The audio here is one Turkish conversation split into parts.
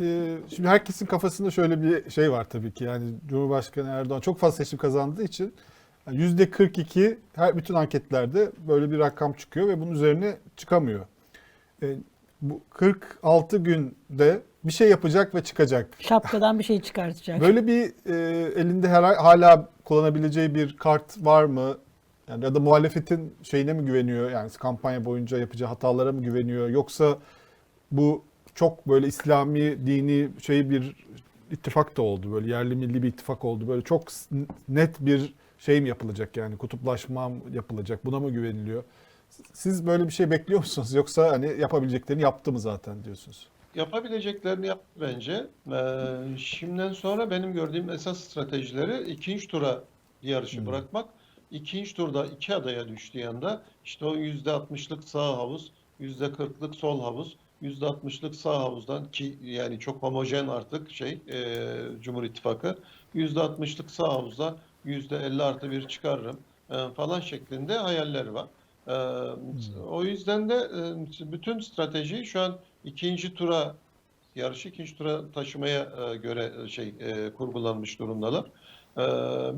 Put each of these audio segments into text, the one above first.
e, şimdi herkesin kafasında şöyle bir şey var tabii ki. Yani Cumhurbaşkanı Erdoğan çok fazla seçim kazandığı için yani yüzde 42 her bütün anketlerde böyle bir rakam çıkıyor ve bunun üzerine çıkamıyor. E, bu 46 günde bir şey yapacak ve çıkacak. Şapkadan bir şey çıkartacak. Böyle bir e, elinde her, hala kullanabileceği bir kart var mı? Yani ya da muhalefetin şeyine mi güveniyor? Yani kampanya boyunca yapacağı hatalara mı güveniyor? Yoksa bu çok böyle İslami, dini şey bir ittifak da oldu. Böyle yerli milli bir ittifak oldu. Böyle çok net bir şey mi yapılacak yani kutuplaşma mı yapılacak? Buna mı güveniliyor? Siz böyle bir şey bekliyor musunuz? Yoksa hani yapabileceklerini yaptı mı zaten diyorsunuz? Yapabileceklerini yaptı bence. Ee, şimdiden sonra benim gördüğüm esas stratejileri ikinci tura yarışı Hmm. bırakmak. İkinci turda iki adaya düştüğü anda işte o yüzde altmışlık sağ havuz, yüzde kırklık sol havuz, yüzde altmışlık sağ havuzdan ki yani çok homojen artık şey e, Cumhur İttifakı yüzde altmışlık sağ havuzdan yüzde elli artı bir çıkarırım e, falan şeklinde hayalleri var. E, o yüzden de e, bütün strateji şu an ikinci tura yarışı ikinci tura taşımaya e, göre e, şey e, kurgulanmış durumdalar. E,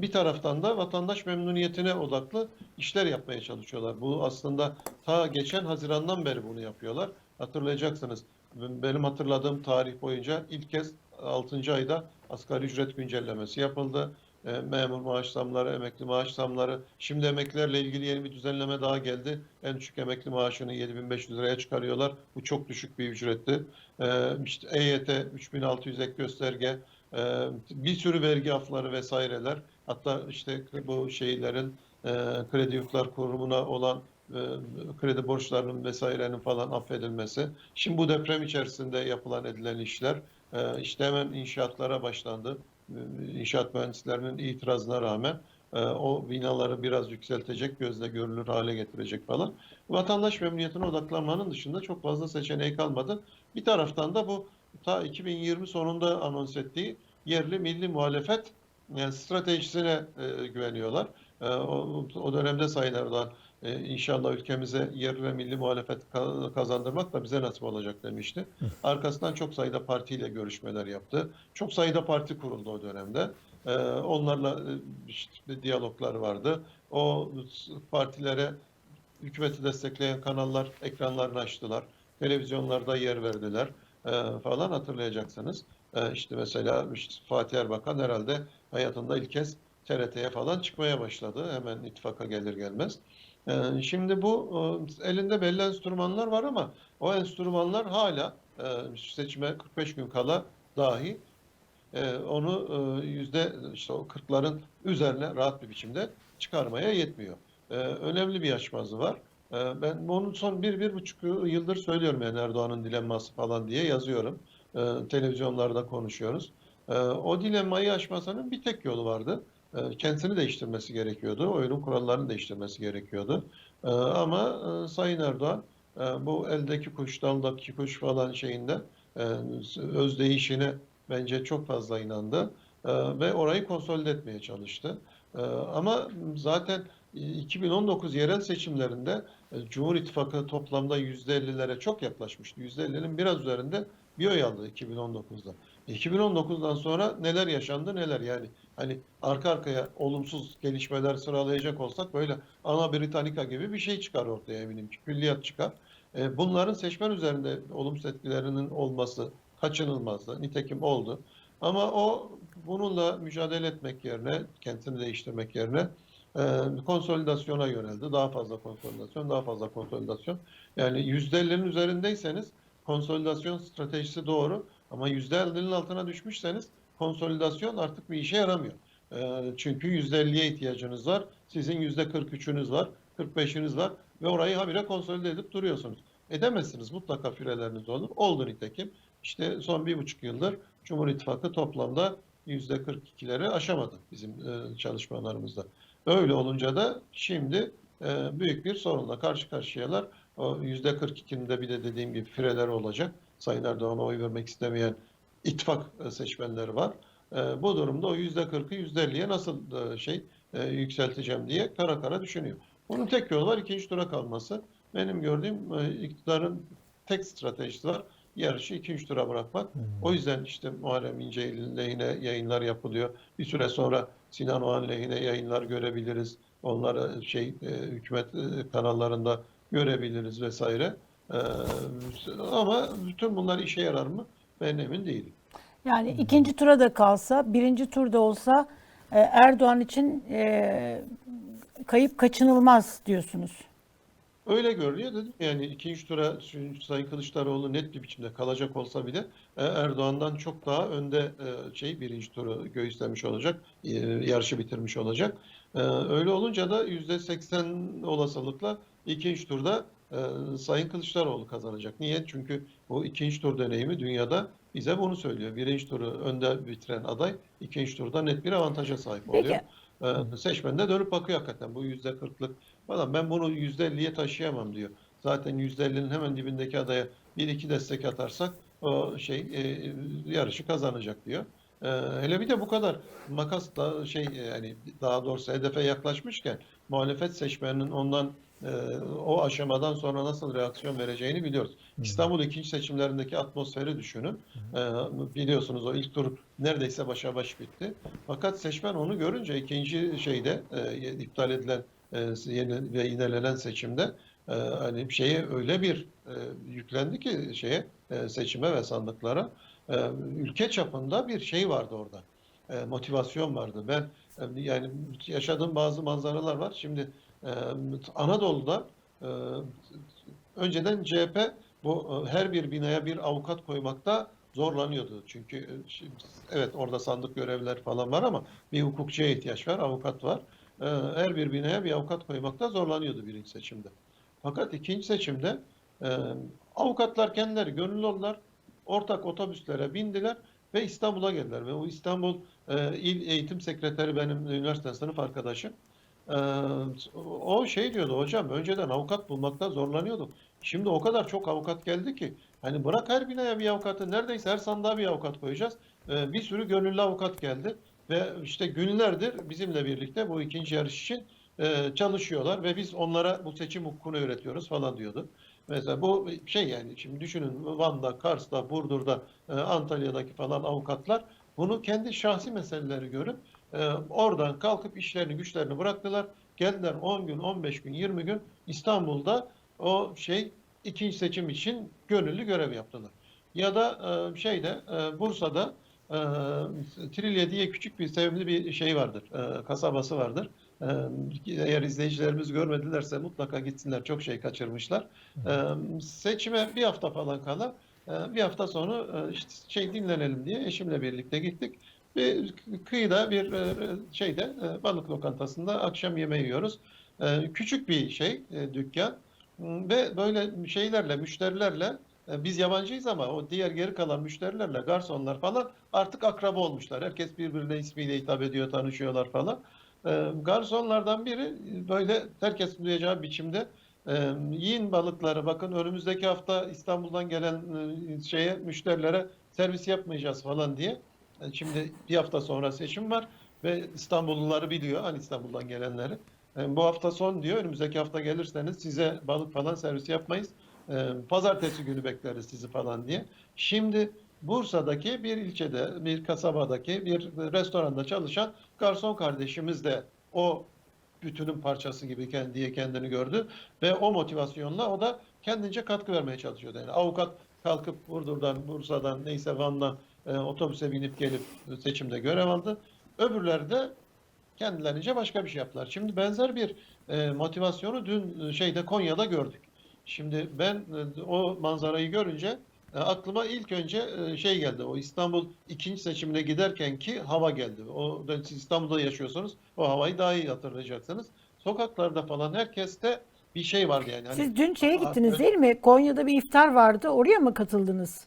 bir taraftan da vatandaş memnuniyetine odaklı işler yapmaya çalışıyorlar. Bu aslında ta geçen Haziran'dan beri bunu yapıyorlar. Hatırlayacaksınız. Benim hatırladığım tarih boyunca ilk kez 6. ayda asgari ücret güncellemesi yapıldı. E, memur maaş zamları, emekli maaş zamları. Şimdi emeklilerle ilgili yeni bir düzenleme daha geldi. En düşük emekli maaşını 7500 liraya çıkarıyorlar. Bu çok düşük bir ücretti. E, işte EYT 3600 ek gösterge, e, bir sürü vergi afları vesaireler. Hatta işte bu şeylerin kredi yurtlar kurumuna olan kredi borçlarının vesairenin falan affedilmesi. Şimdi bu deprem içerisinde yapılan edilen işler e, işte hemen inşaatlara başlandı. E, İnşaat mühendislerinin itirazına rağmen e, o binaları biraz yükseltecek, gözle görülür hale getirecek falan. Vatandaş memnuniyetine odaklanmanın dışında çok fazla seçeneği kalmadı. Bir taraftan da bu ta 2020 sonunda anons ettiği yerli milli muhalefet yani stratejisine e, güveniyorlar. E, o, o dönemde Sayın e, inşallah ülkemize yerli ve milli muhalefet ka- kazandırmak da bize nasip olacak demişti. Arkasından çok sayıda partiyle görüşmeler yaptı. Çok sayıda parti kuruldu o dönemde. E, onlarla e, işte diyaloglar vardı. O partilere hükümeti destekleyen kanallar ekranlarını açtılar. Televizyonlarda yer verdiler e, falan hatırlayacaksınız. E, işte mesela işte Fatih Erbakan herhalde hayatında ilk kez TRT'ye falan çıkmaya başladı. Hemen ittifaka gelir gelmez. E, şimdi bu e, elinde belli enstrümanlar var ama o enstrümanlar hala e, seçime 45 gün kala dahi e, onu yüzde işte o 40'ların üzerine rahat bir biçimde çıkarmaya yetmiyor. Önemli bir açmazı var. Ben bunu son bir, bir buçuk yıldır söylüyorum yani Erdoğan'ın dilemması falan diye yazıyorum. Televizyonlarda konuşuyoruz. O dilemmayı aşmasının bir tek yolu vardı. E, kendisini değiştirmesi gerekiyordu. Oyunun kurallarını değiştirmesi gerekiyordu. E, ama e, Sayın Erdoğan e, bu eldeki kuş, daldaki kuş falan şeyinde e, özdeyişine bence çok fazla inandı ve orayı konsolide etmeye çalıştı. Ama zaten 2019 yerel seçimlerinde Cumhur İttifakı toplamda %50'lere çok yaklaşmıştı. %50'nin biraz üzerinde bir oy aldı 2019'da. 2019'dan sonra neler yaşandı neler yani hani arka arkaya olumsuz gelişmeler sıralayacak olsak böyle Ana Britannica gibi bir şey çıkar ortaya eminim ki külliyat çıkar. E, Bunların seçmen üzerinde olumsuz etkilerinin olması kaçınılmazdı. Nitekim oldu. Ama o bununla mücadele etmek yerine, kendini değiştirmek yerine e, konsolidasyona yöneldi. Daha fazla konsolidasyon, daha fazla konsolidasyon. Yani %50'nin üzerindeyseniz konsolidasyon stratejisi doğru. Ama %50'nin altına düşmüşseniz konsolidasyon artık bir işe yaramıyor. E, çünkü %50'ye ihtiyacınız var. Sizin %43'ünüz var, 45'iniz var ve orayı habire konsolide edip duruyorsunuz. Edemezsiniz. Mutlaka fireleriniz olur. Oldu nitekim. İşte son bir buçuk yıldır Cumhur İttifakı toplamda yüzde 42'leri aşamadı bizim e, çalışmalarımızda. Öyle olunca da şimdi e, büyük bir sorunla karşı karşıyalar. O yüzde 42'nin de bir de dediğim gibi fireleri olacak. Sayın Erdoğan'a oy vermek istemeyen ittifak e, seçmenleri var. E, bu durumda o yüzde 40'ı yüzde 50'ye nasıl e, şey yükselteceğim diye kara kara düşünüyor. Bunun tek yolu var ikinci tura kalması. Benim gördüğüm iktidarın tek stratejisi var. yarışı ikinci tura bırakmak. O yüzden işte Muharrem İnce lehine yayınlar yapılıyor. Bir süre sonra Sinan Oğan lehine yayınlar görebiliriz. Onları şey hükümet kanallarında görebiliriz vesaire. Ama bütün bunlar işe yarar mı? Ben emin değilim. Yani ikinci tura da kalsa, birinci turda olsa e, Erdoğan için e, kayıp kaçınılmaz diyorsunuz. Öyle görünüyor dedim. Yani ikinci tura Sayın Kılıçdaroğlu net bir biçimde kalacak olsa bile e, Erdoğan'dan çok daha önde e, şey birinci turu göğüslemiş olacak. Yarışı bitirmiş olacak. Öyle olunca da %80 olasılıkla ikinci turda e, Sayın Kılıçdaroğlu kazanacak. Niye? Çünkü o ikinci tur deneyimi dünyada bize bunu söylüyor. Birinci turu önde bitiren aday ikinci turda net bir avantaja sahip oluyor. Peki. Ee, seçmen de dönüp bakıyor hakikaten bu yüzde kırklık falan ben bunu yüzde elliye taşıyamam diyor. Zaten yüzde ellinin hemen dibindeki adaya bir iki destek atarsak o şey e, yarışı kazanacak diyor. Ee, hele bir de bu kadar makas da şey e, yani daha doğrusu hedefe yaklaşmışken muhalefet seçmeninin ondan o aşamadan sonra nasıl reaksiyon vereceğini biliyoruz. İstanbul ikinci seçimlerindeki atmosferi düşünün. Ee, biliyorsunuz o ilk tur neredeyse başa baş bitti. Fakat seçmen onu görünce ikinci şeyde e, iptal edilen e, yeni ve yinelenen seçimde e, hani şeye öyle bir yüklendi ki şeye seçime ve sandıklara ülke çapında bir şey vardı orada. Motivasyon vardı. Ben yani yaşadığım bazı manzaralar var. Şimdi e, Anadolu'da e, önceden CHP bu e, her bir binaya bir avukat koymakta zorlanıyordu. Çünkü e, evet orada sandık görevler falan var ama bir hukukçuya ihtiyaç var, avukat var. E, Her bir binaya bir avukat koymakta zorlanıyordu birinci seçimde. Fakat ikinci seçimde avukatlar kendileri gönüllü oldular. Ortak otobüslere bindiler ve İstanbul'a geldiler. Ve o İstanbul e, İl Eğitim Sekreteri benim üniversite sınıf arkadaşım. E, o şey diyordu hocam önceden avukat bulmakta zorlanıyorduk. Şimdi o kadar çok avukat geldi ki hani bırak her binaya bir avukatı neredeyse her sandığa bir avukat koyacağız. E, bir sürü gönüllü avukat geldi ve işte günlerdir bizimle birlikte bu ikinci yarış için e, çalışıyorlar ve biz onlara bu seçim hukukunu öğretiyoruz falan diyordu. Mesela bu şey yani şimdi düşünün Van'da, Kars'ta, Burdur'da, e, Antalya'daki falan avukatlar bunu kendi şahsi meseleleri görüp e, oradan kalkıp işlerini güçlerini bıraktılar. Geldiler 10 gün, 15 gün, 20 gün İstanbul'da o şey ikinci seçim için gönüllü görev yaptılar. Ya da e, şeyde Bursa'da Trilye diye küçük bir sevimli bir şey vardır. Kasabası vardır. Eğer izleyicilerimiz görmedilerse mutlaka gitsinler. Çok şey kaçırmışlar. Seçime bir hafta falan kala bir hafta sonra işte şey dinlenelim diye eşimle birlikte gittik. Bir kıyıda bir şeyde balık lokantasında akşam yemeği yiyoruz. Küçük bir şey dükkan ve böyle şeylerle müşterilerle biz yabancıyız ama o diğer geri kalan müşterilerle garsonlar falan artık akraba olmuşlar. Herkes birbirine ismiyle hitap ediyor, tanışıyorlar falan. E, garsonlardan biri böyle herkes duyacağı biçimde e, yiyin balıkları bakın önümüzdeki hafta İstanbul'dan gelen e, şeye müşterilere servis yapmayacağız falan diye. E, Şimdi bir hafta sonra seçim var ve İstanbulluları biliyor hani İstanbul'dan gelenleri. E, bu hafta son diyor önümüzdeki hafta gelirseniz size balık falan servis yapmayız. Pazartesi günü bekleriz sizi falan diye. Şimdi Bursa'daki bir ilçede, bir kasabadaki bir restoranda çalışan garson kardeşimiz de o bütünün parçası gibi kendiye kendini gördü ve o motivasyonla o da kendince katkı vermeye çalışıyordu. Yani avukat kalkıp Burdur'dan, Bursa'dan neyse Van'dan e, otobüse binip gelip seçimde görev aldı. Öbürleri de kendilerince başka bir şey yaptılar. Şimdi benzer bir e, motivasyonu dün e, şeyde Konya'da gördük. Şimdi ben e, o manzarayı görünce aklıma ilk önce e, şey geldi. O İstanbul ikinci seçimine giderken ki hava geldi. O siz İstanbul'da yaşıyorsanız o havayı daha iyi hatırlayacaksınız. Sokaklarda falan herkeste bir şey vardı yani. Hani Siz dün şeye gittiniz değil mi? Konya'da bir iftar vardı. Oraya mı katıldınız?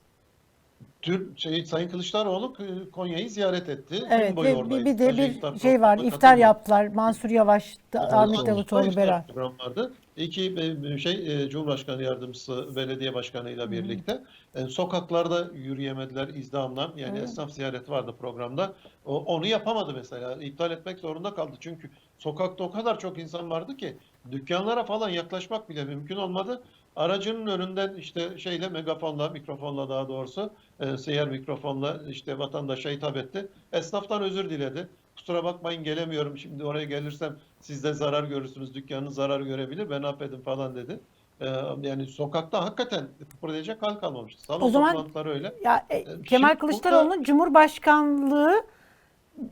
Dün şey, Sayın Kılıçdaroğlu e, Konya'yı ziyaret etti. Evet boyu bir, oradaydı. bir de bir iftar şey var. iftar yaptılar. Mansur Yavaş, da, Ahmet Davutoğlu beraber. programı vardı. İki e, şey e, Cumhurbaşkanı yardımcısı belediye başkanıyla birlikte e, sokaklarda yürüyemediler izdihamla. Yani Evet. esnaf ziyareti vardı programda. O, onu yapamadı mesela. İptal etmek zorunda kaldı. Çünkü sokakta o kadar çok insan vardı ki dükkanlara falan yaklaşmak bile mümkün olmadı. Aracının önünden işte şeyle megafonla, mikrofonla daha doğrusu e, seyyar mikrofonla işte vatandaşa hitap etti. Esnaftan özür diledi. Kusura bakmayın gelemiyorum şimdi oraya gelirsem siz de zarar görürsünüz, dükkanınız zarar görebilir, ben affedin falan dedi. E, yani sokakta hakikaten kıpırdayacak hal kalmamıştı. Salon O zaman- öyle. Ya e, Şimdi Kemal Kılıçdaroğlu'nun Cumhurbaşkanlığı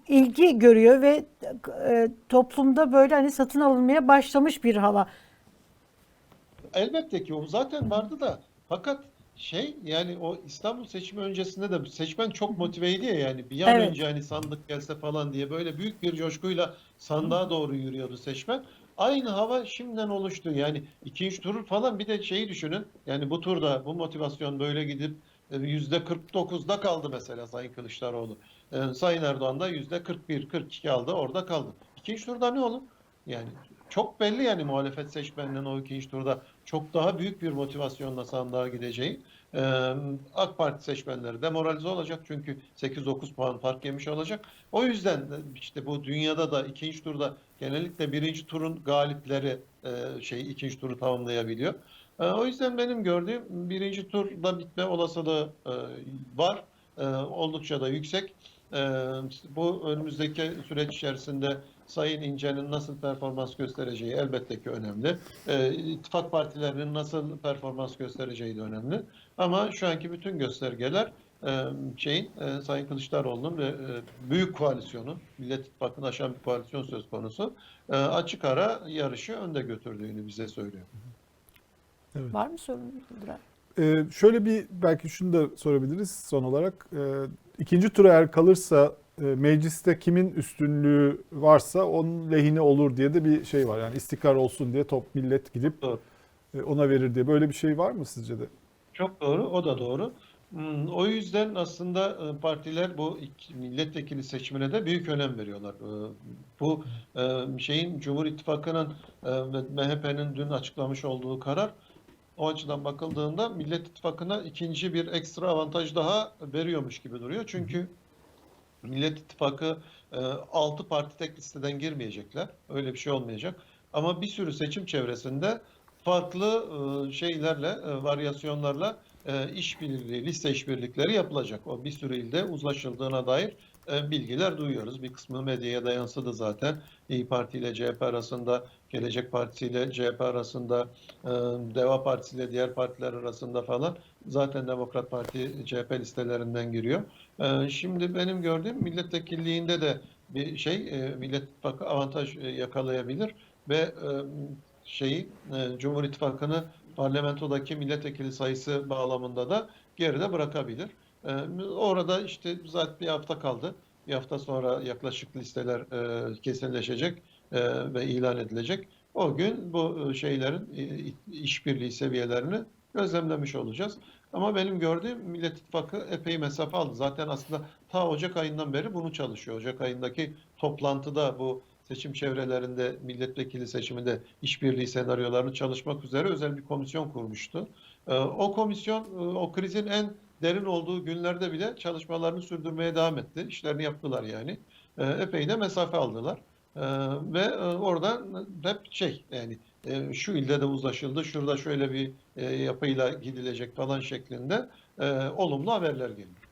ilgi görüyor ve e, toplumda böyle hani satın alınmaya başlamış bir hava. Elbette ki o zaten vardı da fakat şey yani o İstanbul seçimi öncesinde de seçmen çok motiveydi ya yani bir an Evet. önce hani sandık gelse falan diye böyle büyük bir coşkuyla sandığa doğru yürüyordu seçmen. Aynı hava şimdiden oluştu. Yani ikinci tur falan bir de şeyi düşünün. Yani bu turda bu motivasyon böyle gidip e, yüzde 49'da kaldı mesela Sayın Kılıçdaroğlu. E, Sayın Erdoğan da yüzde 41, 42 aldı orada kaldı. İkinci turda ne olur? Yani çok belli yani muhalefet seçmeninin o ikinci turda çok daha büyük bir motivasyonla sandığa gideceği. Ee, AK Parti seçmenleri demoralize olacak çünkü 8-9 puan fark yemiş olacak. O yüzden de işte bu dünyada da ikinci turda genellikle birinci turun galipleri e, şey ikinci turu tamamlayabiliyor. E, o yüzden benim gördüğüm birinci turda bitme olasılığı e, var. E, oldukça da yüksek. E, bu önümüzdeki süreç içerisinde Sayın İnce'nin nasıl performans göstereceği elbette ki önemli. E, ittifak partilerinin nasıl performans göstereceği de önemli. Ama şu anki bütün göstergeler e, şeyin e, Sayın Kılıçdaroğlu'nun ve e, büyük koalisyonun, Millet İttifakı'nı aşan bir koalisyon söz konusu e, açık ara yarışı önde götürdüğünü bize söylüyor. Var mı sorun? Yıldıray? Ee, şöyle bir belki şunu da sorabiliriz son olarak. Ee, ikinci tura eğer kalırsa mecliste kimin üstünlüğü varsa onun lehine olur diye de bir şey var. Yani istikrar olsun diye top millet gidip Doğru. e, ona verir diye. Böyle bir şey var mı sizce de? Çok doğru, o da doğru. Hmm, O yüzden aslında e, partiler bu milletvekili seçimine de büyük önem veriyorlar. E, Bu e, şeyin Cumhur İttifakı'nın e, ve MHP'nin dün açıklamış olduğu karar o açıdan bakıldığında Millet İttifakı'na ikinci bir ekstra avantaj daha veriyormuş gibi duruyor. Çünkü Millet İttifakı 6 parti tek listeden girmeyecekler. Öyle bir şey olmayacak. Ama bir sürü seçim çevresinde farklı e, şeylerle, e, varyasyonlarla e, işbirliği, liste işbirlikleri yapılacak. O bir sürü ilde uzlaşıldığına dair e, bilgiler duyuyoruz. Bir kısmı medyaya da yansıdı zaten. İyi Parti ile CHP arasında, Gelecek Partisi ile CHP arasında, e, Deva Partisi ile diğer partiler arasında falan. Zaten Demokrat Parti CHP listelerinden giriyor. E, Şimdi benim gördüğüm milletvekilliğinde de bir şey, e, Millet avantaj e, yakalayabilir ve e, şeyi e, Cumhur İttifakı'nı parlamentodaki milletvekili sayısı bağlamında da geride bırakabilir. E, Orada işte zaten bir hafta kaldı. Bir hafta sonra yaklaşık listeler e, kesinleşecek ve ilan edilecek. O gün bu şeylerin işbirliği seviyelerini gözlemlemiş olacağız. Ama benim gördüğüm Millet İttifakı epey mesafe aldı. Zaten aslında ta Ocak ayından beri bunu çalışıyor. Ocak ayındaki toplantıda bu seçim çevrelerinde milletvekili seçiminde işbirliği senaryolarını çalışmak üzere özel bir komisyon kurmuştu. Ee, O komisyon e, o krizin en derin olduğu günlerde bile çalışmalarını sürdürmeye devam etti. İşlerini yaptılar yani. Ee, Epey de mesafe aldılar. Ee, Ve e, oradan hep şey yani e, şu ilde de uzlaşıldı, şurada şöyle bir e, yapıyla gidilecek falan şeklinde e, olumlu haberler geliyor.